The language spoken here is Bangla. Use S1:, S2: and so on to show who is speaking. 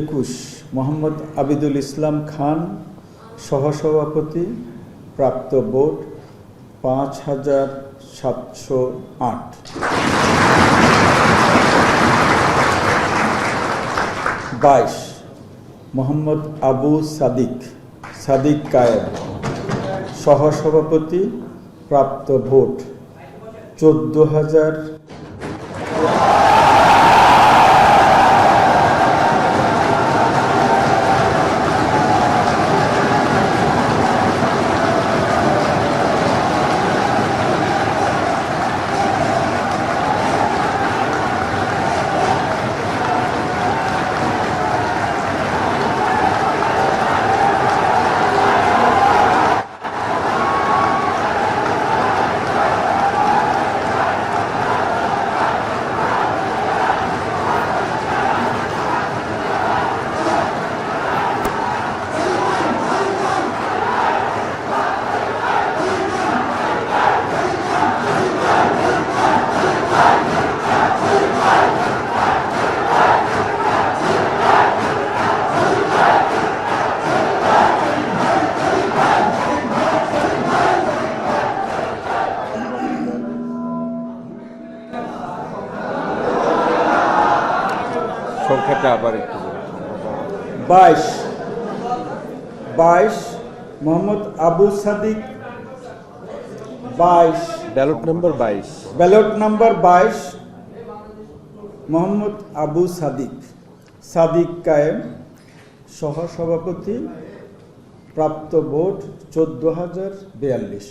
S1: একুশ, মোহাম্মদ আবিদুল ইসলাম খান, সহসভাপতি, প্রাপ্ত ভোট পাঁচ হাজার সাতশো আট। বাইশ, মোহাম্মদ আবু সাদিক সাদিক কায়েম, সহসভাপতি, প্রাপ্ত ভোট চোদ্দ হাজার।
S2: সংখ্যাটা আবার একটু
S1: বাইশ। বাইশ মোহাম্মদ আবু সাদিক বাইশ।
S2: ব্যালট নম্বর বাইশ।
S1: ব্যালট নাম্বার বাইশ মোহাম্মদ আবু সাদিক। সাদিক কায়েম সহসভাপতি প্রাপ্ত ভোট চোদ্দ হাজার বিয়াল্লিশ।